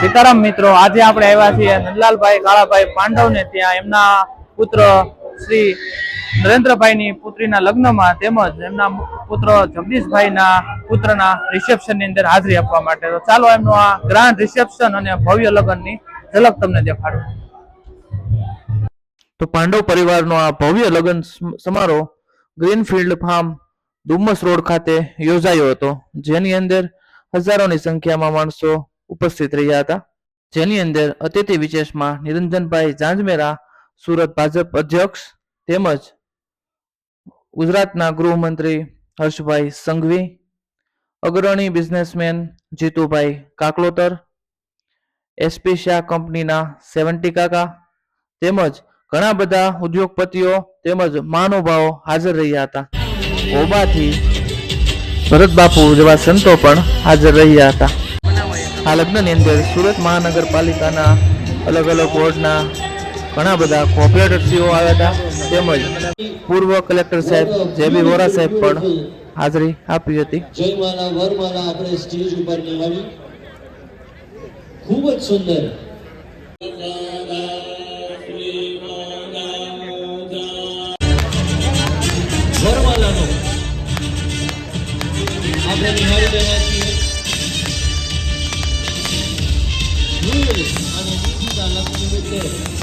સીતારામ મિત્રો, આજે આપણે આવ્યા છીએ નંદલાલભાઈ, કાળાભાઈ પાંડવને ત્યાં. એમના પુત્ર શ્રી નરેન્દ્રભાઈની પુત્રીના લગ્નમાં તેમજ એમના પુત્ર જગદીશભાઈના પુત્રના રિસેપ્શનની અંદર હાજરી આપવા માટે. તો ચાલો એમનું આ ગ્રાન્ડ રિસેપ્શન અને ભવ્ય લગ્નની ઝલક તમને દેખાડું. તો પાંડવ પરિવારનો આ ભવ્ય લગ્ન સમારોહ ગ્રીનફિલ્ડ ફાર્મ ડુમસ રોડ ખાતે યોજાયો હતો, જેની અંદર હજારોની સંખ્યામાં માણસો ઉપસ્થિત રહ્યા હતા. જેની અંદર અતિથિ વિશેષમાં નિરંજનભાઈ જાંજમેરા સુરત ભાજપ અધ્યક્ષ તેમજ ગુજરાતના ગૃહમંત્રી હર્ષભાઈ સંઘવી, અગ્રણી બિઝનેસમેન જીતુભાઈ કાકલોતર, એસપી કંપનીના સેવન્ટી કાકા તેમજ ઘણા બધા ઉદ્યોગપતિઓ તેમજ મહાનુભાવો હાજર રહ્યા હતા. ઓબાથી ભરત બાપુ જેવા સંતો પણ હાજર રહ્યા હતા. આ લગ્નની અંદર સુરત મહાનગરપાલિકાના અલગ અલગ વોર્ડના ઘણા બધા કોર્પોરેટરશ્રીઓ આવ્યા હતા. તેમજ પૂર્વ કલેક્ટર સાહેબ જે બી વોરા સાહેબ પણ હાજરી આપી હતી. ખૂબ જ સુંદર. આપણે 对。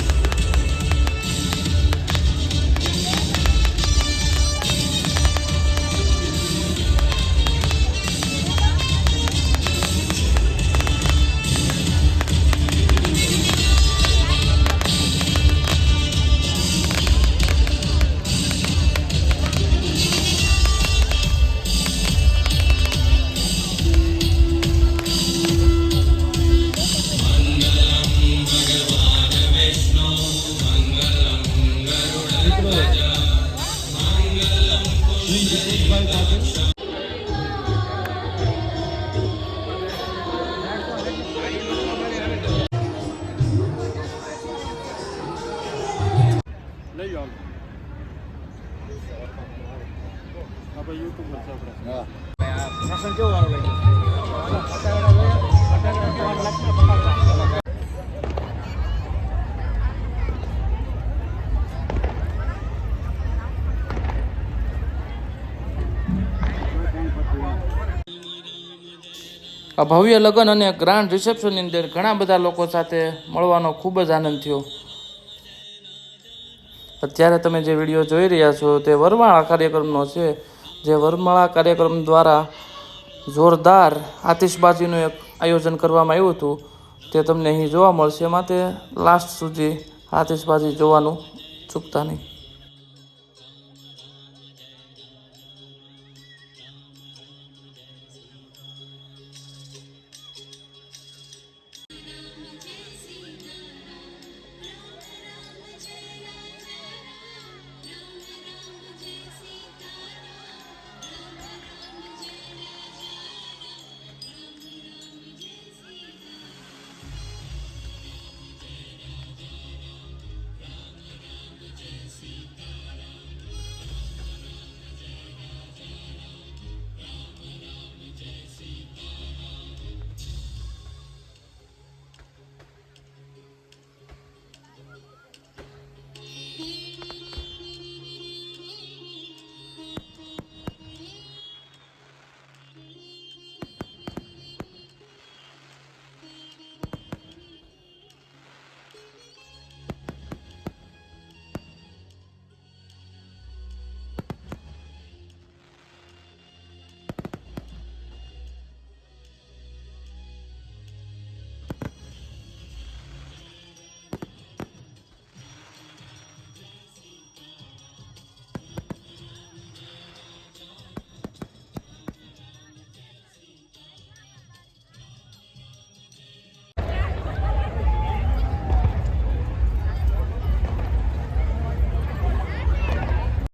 લગ્ન નિમિત્તે આ ભવ્ય લગ્ન અને ગ્રાન્ડ રિસેપ્શનની અંદર ઘણા બધા લોકો સાથે મળવાનો ખૂબ જ આનંદ થયો. અત્યારે તમે જે વીડિયો જોઈ રહ્યા છો તે વરમાળા કાર્યક્રમનો છે, જે વરમાળા કાર્યક્રમ દ્વારા જોરદાર આતિશબાજીનું એક આયોજન કરવામાં આવ્યું હતું. તે તમને અહીં જોવા મળશે. માટે લાસ્ટ સુધી આતિશબાજી જોવાનું ચૂકતા નહીં.